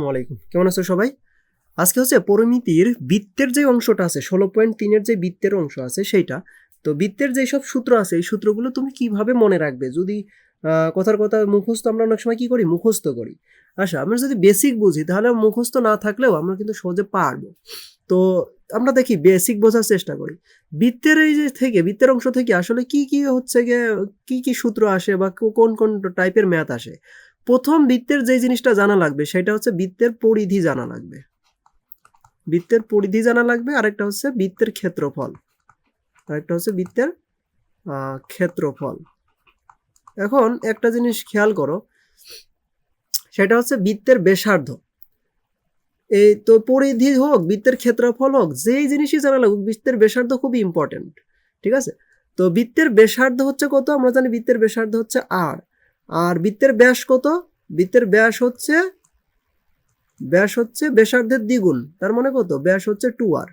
আসসালামু আলাইকুম। কেমন আছো সবাই? আজকে হচ্ছে পরিমিতির বৃত্তের যে অংশটা আছে, ষোলো পয়েন্ট তিনের যে বৃত্তের অংশ আছে সেইটা। তো বৃত্তের যেসব সূত্র আছে, এই সূত্রগুলো তুমি কীভাবে মনে রাখবে? যদি কথার কথা মুখস্থ আমরা অনেক সময় কি করি? মুখস্থ করি। আচ্ছা আমরা যদি বেসিক বুঝি, তাহলে মুখস্থ না থাকলেও আমরা কিন্তু সহজে পারব। তো আমরা দেখি বেসিক বোঝার চেষ্টা করি। বৃত্তের এই যে থেকে, বৃত্তের অংশ থেকে আসলে কি কি হচ্ছে গিয়ে কি কি সূত্র আসে বা কোন কোন টাইপের ম্যাথ আসে? প্রথম বৃত্তের যে জিনিসটা জানা লাগবে, সেটা হচ্ছে বৃত্তের পরিধি জানা লাগবে। বৃত্তের পরিধি জানা লাগবে, আরেকটা হচ্ছে বৃত্তের ক্ষেত্রফল। আরেকটা হচ্ছে বৃত্তের ক্ষেত্রফল। এখন একটা জিনিস খেয়াল করো, সেটা হচ্ছে বৃত্তের ব্যাসার্ধ। এই তো পরিধি হোক, বৃত্তের ক্ষেত্রফল হোক, যেই জিনিসই জানা লাগুক, বৃত্তের ব্যাসার্ধ খুবই ইম্পর্টেন্ট ঠিক আছে? তো বৃত্তের ব্যাসার্ধ হচ্ছে কত? আমরা জানি বৃত্তের ব্যাসার্ধ হচ্ছে আর আর বৃত্তের ব্যাস কত? বৃত্তের ব্যাস হচ্ছে ব্যাস হচ্ছে ব্যাসার্ধের দ্বিগুণ। তার মানে কত? ব্যাস হচ্ছে টু আর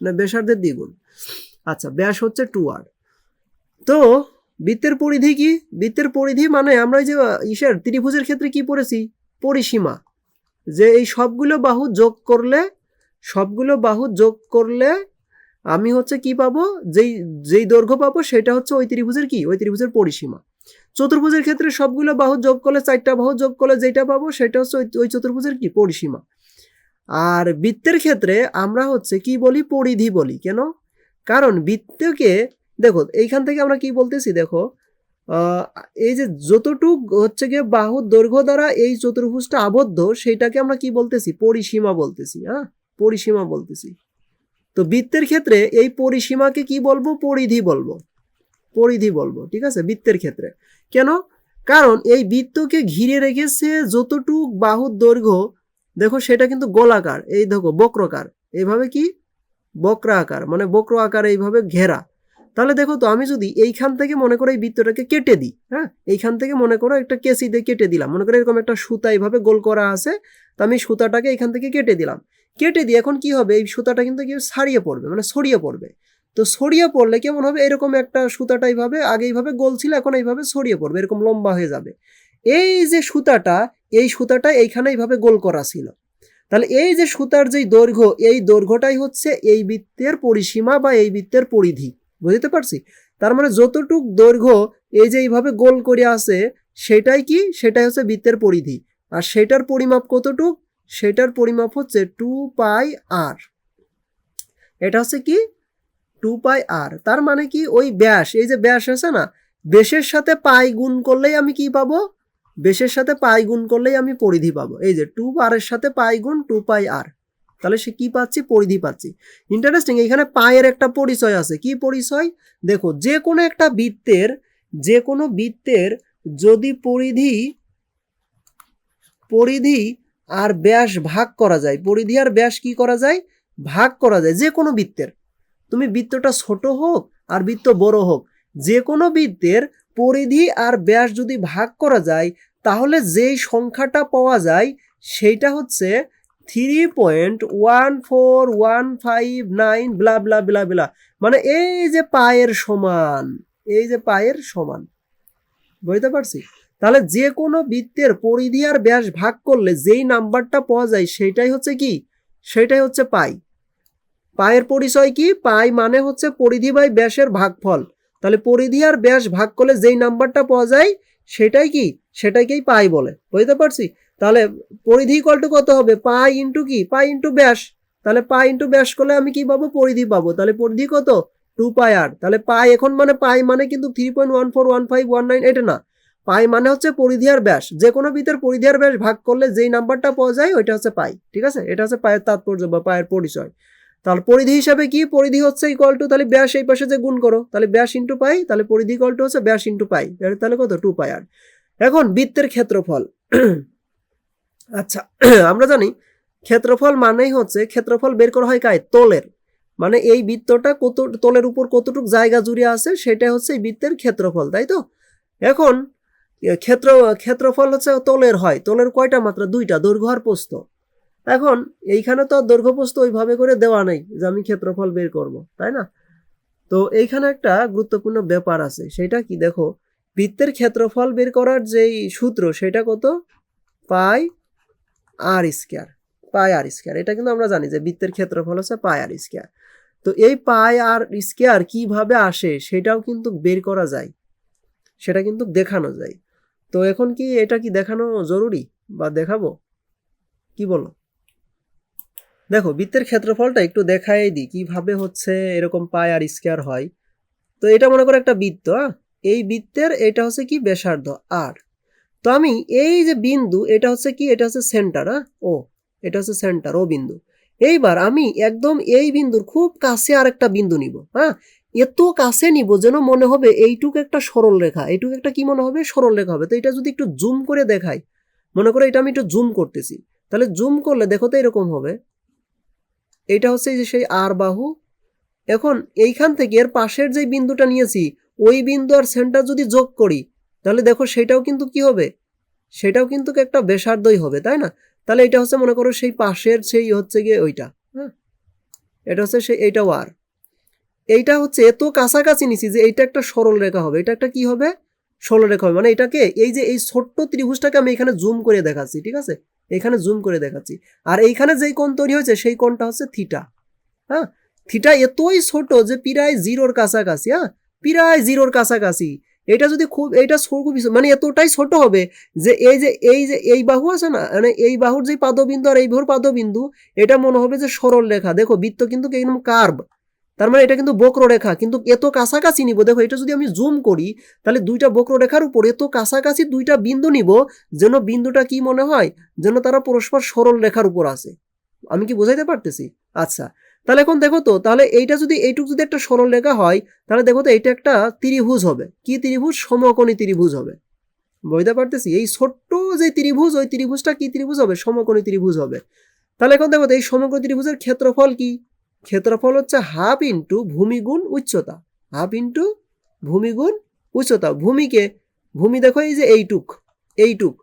মানে ব্যাসার্ধের দ্বিগুণ। আচ্ছা ব্যাস হচ্ছে টু আর তো বৃত্তের পরিধি কি? বৃত্তের পরিধি মানে আমরা যে, ইসের ত্রিভুজের ক্ষেত্রে কি পড়েছি? পরিসীমা। যে এই সবগুলো বাহু যোগ করলে, সবগুলো বাহু যোগ করলে আমি হচ্ছে কি পাবো? যেই যেই দৈর্ঘ্য পাবো সেটা হচ্ছে ওই ত্রিভুজের কি? ওই ত্রিভুজের পরিসীমা। চতুর্ভুজের ক্ষেত্রে সবগুলো বাহু যোগ করলে চারটা বাহু যোগ করলে যেটা পাবো সেটা হচ্ছে ওই- চতুর্ভুজের কি? পরিসীমা। আর বৃত্তের ক্ষেত্রে আমরা হচ্ছে কি বলি? পরিধি বলি। কেন? কারণ বৃত্তকে, দেখো, এইখান থেকে আমরা কি বলতেছি? দেখো এই যে যতটুক হচ্ছে গিয়ে বাহুর দৈর্ঘ্য দ্বারা এই চতুর্ভুজটা আবদ্ধ, সেটাকে আমরা কি বলতেছি? পরিসীমা বলতেছি হ্যাঁ? পরিসীমা বলতেছি। তো বৃত্তের ক্ষেত্রে এই পরিসীমাকে কি বলব? পরিধি বলব। পরিধি বলব, ঠিক আছে? বৃত্তের ক্ষেত্রে। কেন? কারণ এই বৃত্তকে ঘিরে রেখেছে যতটুক বাহুর দৈর্ঘ্য, দেখো সেটা কিন্তু গোলাকার, এই দেখো বক্রকার। এইভাবে কি? বক্র আকার মানে বক্র আকার এইভাবে ঘেরা। তাহলে দেখো তো, আমি যদি এইখান থেকে মনে করো এই বৃত্তটাকে কেটে দিই হ্যাঁ? এইখান থেকে মনে করো একটা কেসি দিয়ে কেটে দিলাম, মনে করো এরকম একটা সুতা এইভাবে গোল করা আছে, তো আমি সুতাটাকে এইখান থেকে কেটে দিলাম। কেটে দিয়ে এখন কি হবে? এই সুতাটা কিন্তু কি ছাড়িয়ে পড়বে মানে ছড়িয়ে পড়বে। তো ছড়িয়ে পড়লে কেমন হবে? এরকম একটা সুতাটা এইভাবে, আগে এইভাবে গোল ছিল, এখন এইভাবে ছড়িয়ে পড়বে, এরকম লম্বা হয়ে যাবে। এই যে সুতাটা, এই সুতাটা এইখানে এইভাবে গোল করা ছিল। তাহলে এই যে সুতার যেই দৈর্ঘ্য, এই দৈর্ঘ্যটাই হচ্ছে এই বৃত্তের পরিসীমা বা এই বৃত্তের পরিধি। বুঝতে পারছি? তার মানে যতটুক দৈর্ঘ্য এই যে এইভাবে গোল করে আছে, সেটাই কি? সেটাই হচ্ছে বৃত্তের পরিধি। আর সেটার পরিমাপ কতটুক? সেটার পরিমাপ হচ্ছে টু পাই আর। এটা হচ্ছে কি? টু পাই আর তার মানে কি ওই ব্যাস, এই যে ব্যাস আছে না বেশের সাথে পাই গুণ করলেই আমি কি পাবো? বেশের সাথে পাই গুণ করলেই আমি পরিধি পাবো। এই যে টু আরের সাথে পাই গুণ টু পাই আর তাহলে সে কি পাচ্ছি? পরিধি পাচ্ছি। ইন্টারেস্টিং এখানে পায়ের একটা পরিচয় আছে। কি পরিচয়? দেখো, যে কোনো একটা বৃত্তের, যে কোনো বৃত্তের যদি পরিধি পরিধি আর ব্যাস ভাগ করা যায়, পরিধি আর ব্যাস কি করা যায়? ভাগ করা যায়, যে কোনো বৃত্তের। তুমি বৃত্তটা ছোট হোক আর বৃত্ত বড় হোক, যে কোনো বৃত্তের পরিধি আর ব্যাস যদি ভাগ করা যায়, তাহলে যেই সংখ্যাটা পাওয়া যায়, সেইটা হচ্ছে three point one four one five nine blah blah blah blah মানে এই যে পায়ের সমান, এই যে পায়ের সমান, বুঝতে পারছি? তাহলে যে কোনো বৃত্তের পরিধি আর ব্যাস ভাগ করলে যেই নাম্বারটা পাওয়া যায় সেটাই হচ্ছে কি? সেটাই হচ্ছে পাই। পায়ের পরিচয় কি? পাই মানে হচ্ছে পরিধি বাই ব্যাসের ভাগফল। তাহলে পরিধি আর ব্যাস ভাগ করলে যেই নাম্বারটা পাওয়া যায়, সেটাই কি? সেটাকেই পাই বলে। বুঝতে পারছি? তাহলে পরিধি কলটু কত হবে? পাই ইন্টু কি? পাই ইন্টু ব্যাস। তাহলে পাই ইন্টু ব্যাস করলে আমি কি পাবো? পরিধি পাবো। তাহলে পরিধি কত? টু পাই আর তাহলে পাই এখন মানে পাই মানে কিন্তু three point one four one five one nine এটা না। পাই মানে হচ্ছে পরিধি আর ব্যাস। যে কোনো ভিতর পরিধি আর ব্যাস ভাগ করলে যেই নাম্বারটা পাওয়া যায়, ওইটা হচ্ছে পাই। ঠিক আছে? এটা হচ্ছে পায়ের তাৎপর্য বা পায়ের পরিচয়। তাহলে পরিধি হিসাবে কি? পরিধি হচ্ছে ইকুয়াল টু তাহলে ব্যাস এই পাশে যে গুণ করো, তাহলে ব্যাস ইন্টু পাই তাহলে পরিধি ইকুয়াল টু হচ্ছে ব্যাস ইন্টু পাই তাহলে কত? টু পাই আর এখন বৃত্তের ক্ষেত্রফল। আচ্ছা আমরা জানি ক্ষেত্রফল মানেই হচ্ছে ক্ষেত্রফল বের করা হয় কায়? তলের। মানে এই বৃত্তটা কত, তলের উপর কতটুক জায়গা জুড়ে আছে সেটা হচ্ছে এই বৃত্তের ক্ষেত্রফল, তাই তো? এখন ক্ষেত্র, ক্ষেত্রফল হচ্ছে তলের হয়। তলের কয়টা মাত্রা? দুইটা, দৈর্ঘ্য আর প্রস্থ। এখন এইখানে তো আর দৈর্ঘ্য প্রস্থ ওইভাবে করে দেওয়া নেই যে আমি ক্ষেত্রফল বের করব, তাই না? তো এইখানে একটা গুরুত্বপূর্ণ ব্যাপার আছে, সেটা কি? দেখো, বৃত্তের ক্ষেত্রফল বের করার যেই সূত্র, সেটা কত? Pi r square, pi r square. এটা কিন্তু আমরা জানি যে বৃত্তের ক্ষেত্রফল হচ্ছে পাই আর স্কোয়ার। তো এই পাই আর স্কোয়ার কীভাবে আসে, সেটাও কিন্তু বের করা যায়, সেটা কিন্তু দেখানো যায়। তো এখন কি এটা কি দেখানো জরুরি বা দেখাবো? কি বলো? দেখো, বৃত্তের ক্ষেত্রফলটা একটু দেখাই দিই, কীভাবে হচ্ছে এরকম পাই আর স্কোয়ার হয়। তো এটা মনে করো একটা বৃত্ত? এই বৃত্তের এটা হচ্ছে কি? ব্যাসার্ধ, আর। তো আমি এই যে বিন্দু, এটা হচ্ছে কি? এটা হচ্ছে সেন্টার ও, এটা হচ্ছে সেন্টার, ও বিন্দু। এইবার আমি একদম এই বিন্দুর খুব কাছে আর একটা বিন্দু নিব হ্যাঁ এত কাছে নিব যেন মনে হবে এইটুকু একটা সরল রেখা, এইটুকু একটা কি মনে হবে? সরল রেখা হবে। তো এটা যদি একটু জুম করে দেখাই, মনে করো এটা আমি একটু জুম করতেছি। তাহলে জুম করলে দেখো তো এরকম হবে। এটা হচ্ছে যে সেই আর বাহু। এখন এইখান থেকে এর পাশের যে বিন্দুটা নিয়েছি, ওই বিন্দু আর সেন্টার যদি যোগ করি, তাহলে দেখো সেটাও কিন্তু কি হবে? সেটাও কিন্তু একটা বেসার্ধই হবে, তাই না? তাহলে এটা হচ্ছে মনে করো সেই পাশের সেই হচ্ছে গিয়ে ওইটা হ্যাঁ? এটা হচ্ছে সেই, এইটাও আর। এইটা হচ্ছে এত কাছাকাছি নিছি যে এইটা একটা সরল রেখা হবে। এটা একটা কি হবে? সরল রেখা হবে। মানে এটাকে এই যে এই ছোট্ট ত্রিভুজটাকে আমি এখানে জুম করে দেখাচ্ছি, ঠিক আছে? এখানে জুম করে দেখাচ্ছি। আর এইখানে যেই কোণ তৈরি হয়েছে, সেই কোণটা হচ্ছে থিটা হ্যাঁ? থিটা এতই ছোট যে প্রায় জিরোর কাছাকাছি হ্যাঁ? প্রায় জিরোর কাছাকাছি। এটা যদি খুব, এটা খুব মানে এতটাই ছোট হবে যে এই যে এই যে, এই বাহু আছে না মানে এই বাহুর যে পাদবিন্দু আর এই বাহুর পাদবিন্দু, এটা মনে হবে যে সরল রেখা দেখো, বৃত্ত কিন্তু এরকম কার্ভ তার মানে এটা কিন্তু বক্ররেখা কিন্তু এত কাছাকাছি নিব, দেখো এটা যদি আমি জুম করি, তাহলে দুইটা বক্ররেখার উপর এত কাছাকাছি দুইটা বিন্দু নিব, যেন বিন্দুটা কি মনে হয়, যেন তারা পরস্পর সরল রেখার উপর আছে। আমি কি বোঝাইতে পারতেছি? আচ্ছা তাহলে এখন দেখো তো, তাহলে এইটা যদি এইটুক যদি একটা সরল রেখা হয়, তাহলে দেখো তো এইটা একটা ত্রিভুজ হবে। কি ত্রিভুজ? সমকোণী ত্রিভুজ হবে। বুঝতে পারতেছি? এই ছোট্ট যে ত্রিভুজ, ওই ত্রিভুজটা কি ত্রিভুজ হবে? সমকোণী ত্রিভুজ হবে। তাহলে এখন দেখো তো এই সমকোণী ত্রিভুজের ক্ষেত্রফল কি? ক্ষেত্রফল হচ্ছে হাফ ইন্টু ভূমিগুণ উচ্চতা। হাফ ইন্টু ভূমিগুণ উচ্চতা। ভূমিকে, ভূমি দেখো এই যে এইটুক এইটুক।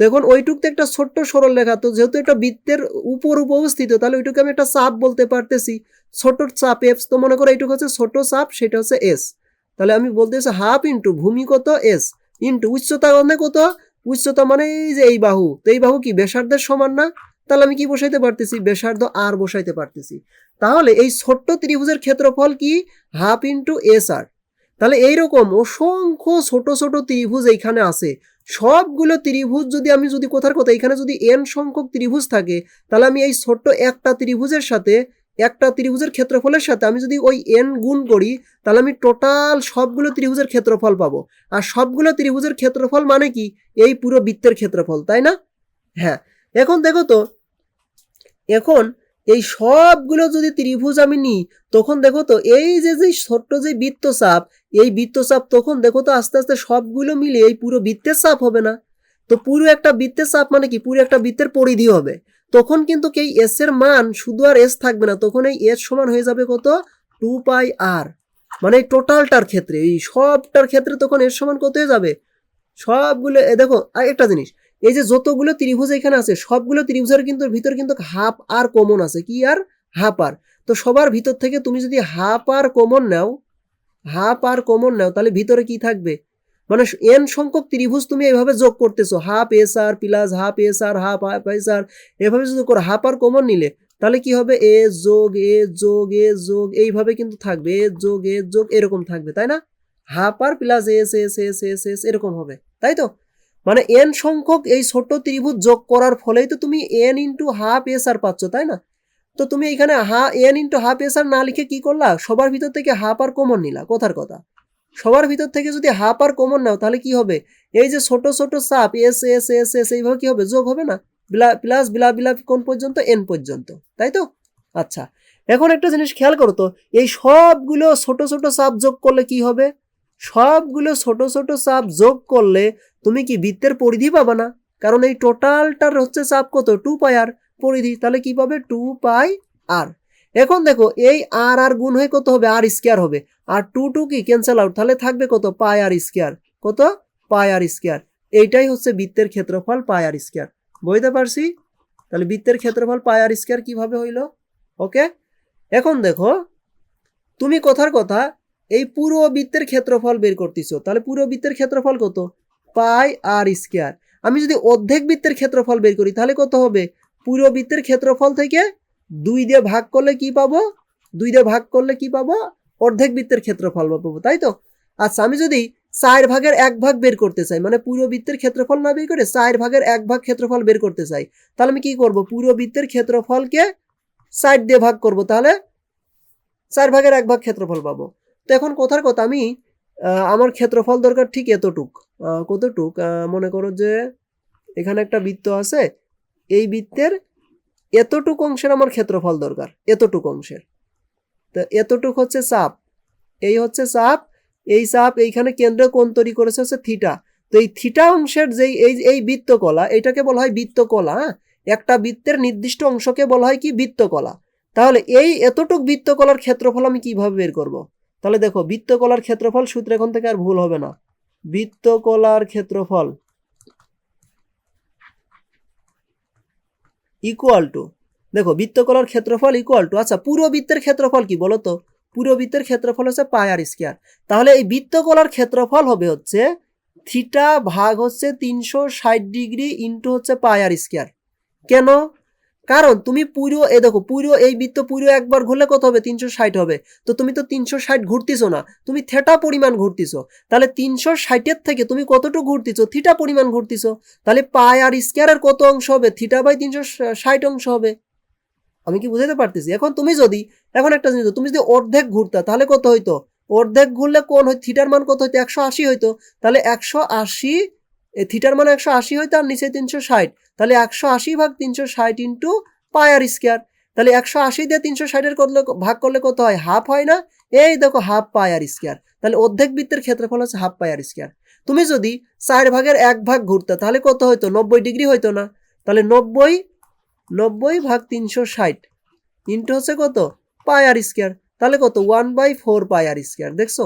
তো এখন ওইটুকতে একটা ছোট্ট সরল রেখা, তো যেহেতু একটা বৃত্তের উপর উপস্থিত, তাহলে ওইটুকু আমি একটা চাপ বলতে পারতেছি। ছোট চাপ এফ তো মনে করো এইটুকু হচ্ছে ছোট চাপ, সেটা হচ্ছে এস তাহলে আমি বলতেছি হাফ ইন্টু ভূমি কত এস ইন্টু উচ্চতা মানে কত? উচ্চতা মানে এই যে এই বাহু। তো এই বাহু কি ব্যাসার্ধের সমান না? তাহলে আমি কি বসাইতে পারতেছি? ব্যাসার্ধ আর বসাইতে পারতেছি। তাহলে এই ছোট্ট ত্রিভুজের ক্ষেত্রফল কি? Half into s r. তাহলে এইরকম অসংখ্য ছোট ছোট ত্রিভুজ এইখানে আছে। সবগুলো ত্রিভুজ যদি আমি যদি কোথার কথা এখানে যদি এন সংখ্যক ত্রিভুজ থাকে, তাহলে আমি এই ছোট্ট একটা ত্রিভুজের সাথে, একটা ত্রিভুজের ক্ষেত্রফলের সাথে আমি যদি ওই এন গুণ করি, তাহলে আমি টোটাল সবগুলো ত্রিভুজের ক্ষেত্রফল পাবো। আর সবগুলো ত্রিভুজের ক্ষেত্রফল মানে কি? এই পুরো বৃত্তের ক্ষেত্রফল, তাই না? হ্যাঁ এখন দেখো তো, এখন এই সবগুলো যদি ত্রিভুজ আমি নিই, তখন দেখো তো এই যে যে ছোট্ট যে বৃত্তচাপ, এই বৃত্তচাপ তখন দেখো তো আস্তে আস্তে সবগুলো মিলে এই পুরো বৃত্তের চাপ হবে না। তো পুরো একটা বৃত্তের চাপ মানে কি? পুরো একটা বৃত্তের পরিধি হবে। তখন কিন্তু এই এস এর মান শুধু আর এস থাকবে না, তখন এই এস সমান হয়ে যাবে কত? টু পাই আর মানে এই টোটালটার ক্ষেত্রে, এই সবটার ক্ষেত্রে তখন এর সমান কত হয়ে যাবে? সবগুলো দেখো আর একটা জিনিস এই যে যতগুলো ত্রিভুজ এখানে আছে, সবগুলো ত্রিভুজের কিন্তু ভিতর কিন্তু হাফ আর কমন আছে। কি আর? হাফ আর। তো সবার ভিতর থেকে তুমি যদি হাফ আর কমন নাও হাফ আর কমন নাও, তাহলে ভিতরে কি থাকবে? মানে এন সংখ্যক ত্রিভুজ তুমি এইভাবে যোগ করতেছো half s r plus half s r half half s r এভাবে যদি করো হাফ আর কমন নিলে, তাহলে কি হবে? এ যোগ এ যোগ এ যোগ, এইভাবে কিন্তু থাকবে এ যোগ এ যোগ, এরকম থাকবে, তাই না? Half r plus s s s s s এরকম হবে, তাই তো? মানে এন সংখ্যক এই ছোট ত্রিভুজ যোগ করার ফলেই তো তুমি n into half s r পাচ্ছ, তাই না? তো তুমি এখানে হা n into half s r না লিখে কি করলা? সবার ভিতর থেকে হাফ আর কমন নিলা, কথার কথা। সবার ভিতর থেকে যদি হাফ আর কমন নাও, তাহলে কি হবে? এই যে ছোট ছোট সাপ এস এস এস এস এইভাবে কি হবে? যোগ হবে না? প্লাস বিলা বিলা কোন পর্যন্ত? এন পর্যন্ত, তাই তো? আচ্ছা এখন একটা জিনিস খেয়াল করো তো, এই সবগুলো ছোট ছোট চাপ যোগ করলে কি হবে? সবগুলো ছোট ছোট চাপ যোগ করলে তুমি কি বৃত্তের পরিধি পাবা না? কারণ এই টোটালটার হচ্ছে চাপ কত? টু পাই আর পরিধি। তাহলে কি পাবে? টু পাই আর এখন দেখো, এই আর আর গুণ হয়ে কত হবে? আর স্কোয়ার হবে। আর টু টু কি? ক্যান্সেল আউট তাহলে থাকবে কত? পাই আর স্কোয়ার কত? পাই আর স্কোয়ার এইটাই হচ্ছে বৃত্তের ক্ষেত্রফল পাই আর স্কোয়ার বুঝতে পারছি? তাহলে বৃত্তের ক্ষেত্রফল পাই আর স্কোয়ার কীভাবে হইল? ওকে এখন দেখো, তুমি কথার কথা এই পুরো বৃত্তের ক্ষেত্রফল বের করতেছো, তাহলে পুরো বৃত্তের ক্ষেত্রফল কত? Pi r square. আমি যদি অর্ধেক বৃত্তের ক্ষেত্রফল বের করি, তাহলে কত হবে? পুরো বৃত্তের ক্ষেত্রফল থেকে দুই দিয়ে ভাগ করলে কি পাবো? দুই দিয়ে ভাগ করলে কি পাবো? অর্ধেক বৃত্তের ক্ষেত্রফল পাবো, তাই তো? আচ্ছা আমি যদি চার ভাগের এক ভাগ বের করতে চাই মানে পুরো বৃত্তের ক্ষেত্রফল না বের করে চার ভাগের এক ভাগ ক্ষেত্রফল বের করতে চাই, তাহলে আমি কি করব? পুরো বৃত্তের ক্ষেত্রফলকে সাইড দিয়ে ভাগ করব, তাহলে চার ভাগের এক ভাগ ক্ষেত্রফল পাবো। তো এখন কথার কথা আমি আমার ক্ষেত্রফল দরকার ঠিক এতটুক কতটুক? মনে করো যে এখানে একটা বৃত্ত আছে, এই বৃত্তের এতটুক অংশের আমার ক্ষেত্রফল দরকার, এতটুক অংশের। তো এতটুক হচ্ছে চাপ, এই হচ্ছে চাপ, এই চাপ এইখানে কেন্দ্র কোণ তৈরি করেছে হচ্ছে থিটা। তো এই থিটা অংশের যেই, এই এই বৃত্তকলা, এটাকে বলা হয় বৃত্তকলা হ্যাঁ? একটা বৃত্তের নির্দিষ্ট অংশকে বলা হয় কি বৃত্তকলা। তাহলে এই এতটুক বৃত্তকলার ক্ষেত্রফল আমি কীভাবে বের করব? তাহলে দেখো, বৃত্তকলার ক্ষেত্রফল সূত্র এখন থেকে আর ভুল হবে না। বৃত্তকলার ক্ষেত্রফল ইকুয়াল টু দেখো, বৃত্তকলার ক্ষেত্রফল ইকুয়াল টু আচ্ছা পুরো বৃত্তের ক্ষেত্রফল কি বলো তো? পুরো বৃত্তের ক্ষেত্রফল হচ্ছে পাই আর স্কোয়ার তাহলে এই বৃত্তকলার ক্ষেত্রফল হবে হচ্ছে থিটা ভাগ হচ্ছে তিনশো ষাট ডিগ্রি ইন্টু হচ্ছে পাই আর স্কোয়ার কেন? কারণ তুমি পুরো, এ দেখো, পুরো এই বৃত্ত পুরো একবার ঘুরলে কত হবে? তিনশো ষাট হবে। তো তুমি তো তিনশো ষাট ঘুরতিছো না। তুমি থেটা পরিমাণ ঘুরতিছো। তাহলে তিনশো ষাটের থেকে তুমি কতটুকু ঘুরতিছো? থিটা পরিমাণ ঘুরতিছো। তাহলে পায় আর স্কোয়ারের কত অংশ হবে? থিটা বাই তিনশো ষাট অংশ হবে। আমি কি বুঝাতে পারতেছি? এখন তুমি যদি, এখন একটা জিনিস, তুমি যদি অর্ধেক ঘুরতা, তাহলে কত হইতো? অর্ধেক ঘুরলে কোন হয়? থিটার মান কত হইতো? একশো আশি হইতো। তাহলে একশো আশি থিটার মানে একশো আশি হইতো আর নিচে তিনশো ষাট। তাহলে একশো আশি ভাগ তিনশো ষাট ইন্টু পায়ার স্কোয়ার। তাহলে একশো আশি দিয়ে তিনশো ষাটের করলে ভাগ করলে কত হয়? হাফ হয় না? এই দেখো হাফ পাই আর স্কোয়ার। তাহলে অর্ধেক বৃত্তের ক্ষেত্রফল হচ্ছে হাফ পাই আর স্কোয়ার। তুমি যদি চার ভাগের এক ভাগ ঘুরতে, তাহলে কত হইতো? নব্বই ডিগ্রি হইতো না। তাহলে নব্বই নব্বই ভাগ তিনশো ষাট ইন্টু হচ্ছে কত? Pi r square. তাহলে কত? One by four pi r square, দেখছ?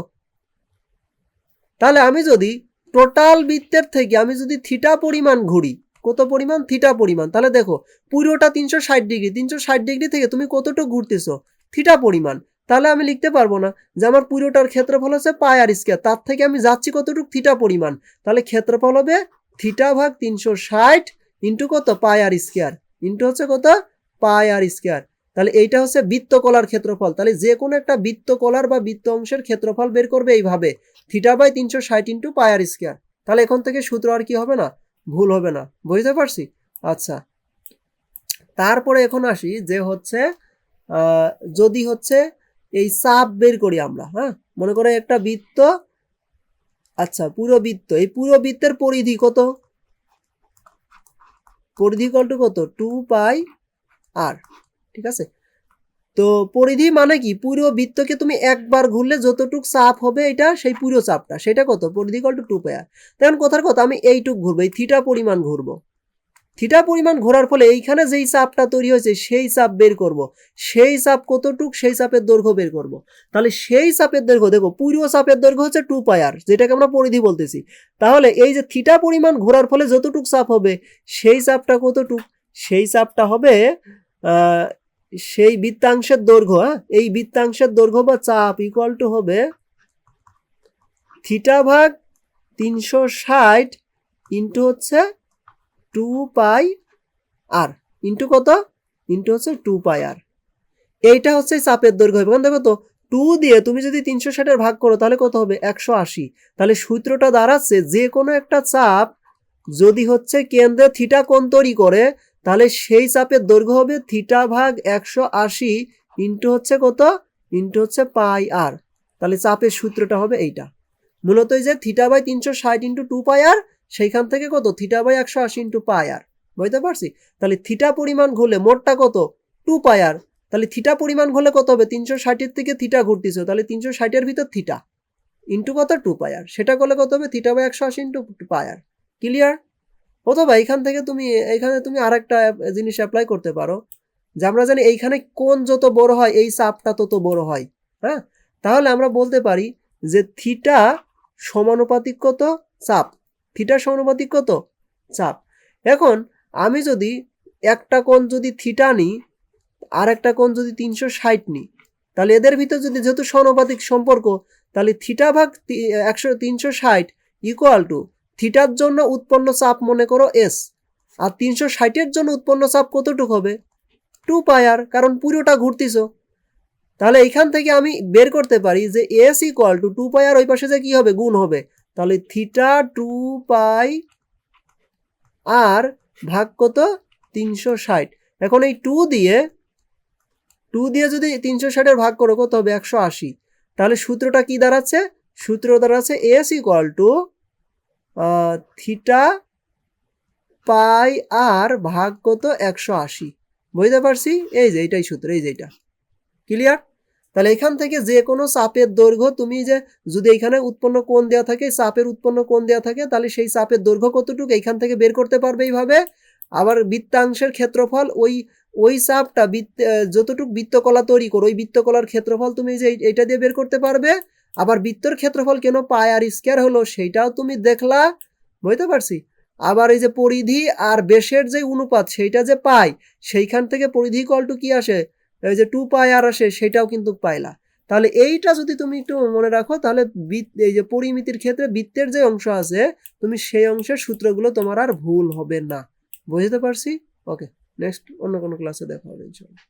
তাহলে আমি যদি টোটাল বৃত্তের থেকে আমি যদি থিটা পরিমাণ ঘুরি, কত পরিমাণ? থিটা পরিমাণ। তাহলে দেখো, পুরোটা তিনশো ষাট ডিগ্রি, তিনশো ষাট ডিগ্রি থেকে তুমি কতটুকু ঘুরতেছো? থিটা পরিমাণ। তাহলে আমি লিখতে পারব না যে আমার পুরোটার ক্ষেত্রফল হচ্ছে পাই আর স্কোয়ার তার থেকে আমি যাচ্ছি কতটুকু? থিটা পরিমাণ। তাহলে ক্ষেত্রফল হবে থিটা ভাগ তিনশো ষাট ইন্টু কত? পাই আর স্কোয়ার ইন্টু হচ্ছে কত? পাই আর স্কোয়ার তাহলে এইটা হচ্ছে বৃত্তকলার ক্ষেত্রফল। তাহলে যে কোনো একটা বৃত্তকলার বা বৃত্ত অংশের ক্ষেত্রফল বের করবে এইভাবে। থিটা বাই তিনশো ষাট ইন্টু পাই আর স্কোয়ার। তাহলে এখন থেকে সূত্র আর কি হবে না? ভুল হবে না। বুঝতে পারছি? আচ্ছা। তারপরে এখন আসি যে হচ্ছে যদি হচ্ছে এই চাপ বের করি আমরা হ্যাঁ? মনে করে একটা বৃত্ত আচ্ছা পুরো বৃত্ত, এই পুরো বৃত্তের পরিধি কত? পরিধি কত? টু পাই আর ঠিক আছে? তো পরিধি মানে কি? পুরো বৃত্তকে তুমি একবার ঘুরলে যতটুক চাপ হবে এটা সেই পুরো চাপটা। সেটা কত? পরিধি কল টু টু পায়ার তখন কথার কথা, আমি এইটুক ঘুরবো, এই থিটা পরিমাণ ঘুরবো। থিটা পরিমাণ ঘোরার ফলে এইখানে যেই চাপটা তৈরি হয়েছে, সেই চাপ বের করব। সেই চাপ কতটুক, সেই চাপের দৈর্ঘ্য বের করব। তাহলে সেই চাপের দৈর্ঘ্য, দেখো, পুরো চাপের দৈর্ঘ্য হচ্ছে টু পায়ার যেটাকে আমরা পরিধি বলতেছি। তাহলে এই যে থিটা পরিমাণ ঘোরার ফলে যতটুক চাপ হবে, সেই চাপটা কতটুক? সেই চাপটা হবে সেই বৃত্তাংশের দৈর্ঘ্য হ্যাঁ? এই বৃত্তাংশের দৈর্ঘ্য বা চাপ ইকুয়াল টু হবে থিটা ভাগ তিনশো ষাট ইন্টু হচ্ছে টু পাই আর ইন্টু কত? ইন্টু হচ্ছে টু পাই আর এইটা হচ্ছে চাপের দৈর্ঘ্য। এবং দেখো তো টু দিয়ে তুমি যদি তিনশো ষাটের ভাগ করো, তাহলে কত হবে? একশো আশি। তাহলে সূত্রটা দাঁড়াচ্ছে যে কোনো একটা চাপ যদি হচ্ছে কেন্দ্রে থিটা কোণ তৈরি করে তাহলে সেই চাপের দৈর্ঘ্য হবে থিটা ভাগ একশো আশি ইন্টু হচ্ছে কত? ইন্টু হচ্ছে পাই আর তাহলে চাপের সূত্রটা হবে এইটা। মূলত এই যে থিটা বাই তিনশো ষাট ইন্টু টু পাই আর সেইখান থেকে কত? থিটা বাই একশো আশি ইন্টু পাই আর বুঝতে পারছি? তাহলে থিটা পরিমাণ ঘুরলে মোটটা কত? টু পাই আর তাহলে থিটা পরিমাণ ঘুরলে কত হবে? তিনশো ষাটের থেকে থিটা ঘুরতেছে, তাহলে তিনশো ষাটের ভিতর থিটা ইন্টু কত? টু পাই আর সেটা করলে কত হবে? থিটা বাই একশো আশি ইন্টু পাই আর ক্লিয়ার অথবা এইখান থেকে তুমি, এখানে তুমি আরেকটা জিনিস অ্যাপ্লাই করতে পারো, যে আমরা জানি এইখানে কোন যত বড় হয়, এই চাপটা তত বড় হয় হ্যাঁ? তাহলে আমরা বলতে পারি যে থিটা সমানুপাতিক কত? চাপ। থিটা সমানুপাতিক কত? চাপ। এখন আমি যদি একটা কোণ যদি থিটা নিই আর একটা কোণ যদি তিনশো ষাট নিই তাহলে এদের ভিতর যদি যেহেতু সমানুপাতিক সম্পর্ক, তাহলে থিটা ভাগ একশো, তিনশো ষাট ইকুয়াল টু থিটার জন্য উৎপন্ন চাপ মনে করো এস আর তিনশো ষাটের জন্য উৎপন্ন চাপ কতটুকু হবে? টু পায়ার কারণ পুরোটা ঘুরতিছ। তাহলে এইখান থেকে আমি বের করতে পারি যে S equal to two pi r ওই পাশে যে কী হবে? গুণ হবে। তাহলে থিটা টু পাই আর ভাগ কত? তিনশো ষাট। এখন এই টু দিয়ে টু দিয়ে যদি তিনশো ষাটের ভাগ করো, কত হবে? একশো আশি। তাহলে সূত্রটা কি দাঁড়াচ্ছে? সূত্র দাঁড়াচ্ছে s equal to theta pi r ভাগ কত? একশো আশি। বুঝতে পারছি? এই যে, এইটাই সূত্র, এই যে এইটা ক্লিয়ার তাহলে এখান থেকে যে কোনো চাপের দৈর্ঘ্য তুমি যে, যদি এখানে উৎপন্ন কোণ দেওয়া থাকে, চাপের উৎপন্ন কোণ দেওয়া থাকে, তাহলে সেই চাপের দৈর্ঘ্য কতটুকু? এইখান থেকে বের করতে পারবে এইভাবে। আবার বৃত্তাংশের ক্ষেত্রফল, ওই ওই চাপটা বৃত্ত যতটুকু বৃত্তকলা তৈরি করো, ওই বৃত্তকলার ক্ষেত্রফল তুমি যে এই- এইটা দিয়ে বের করতে পারবে। আবার বৃত্তর ক্ষেত্রফল কেন পায় আর স্কোয়ার হলো সেইটাও তুমি দেখলা, বুঝতে পারছি? আবার এই যে পরিধি আর বেশের যে অনুপাত সেইটা যে পাই, সেইখান থেকে পরিধি কলটু কি আসে? এই যে টু পাই আর আসে সেটাও কিন্তু পাইলা। তাহলে এইটা যদি তুমি একটু মনে রাখো, তাহলে এই যে পরিমিতির ক্ষেত্রে বৃত্তের যে অংশ আছে, তুমি সেই অংশের সূত্রগুলো তোমার আর ভুল হবে না। বুঝতে পারছি? ওকে নেক্সট অন্য কোনো ক্লাসে দেখা হবে, ইনশাল্লাহ।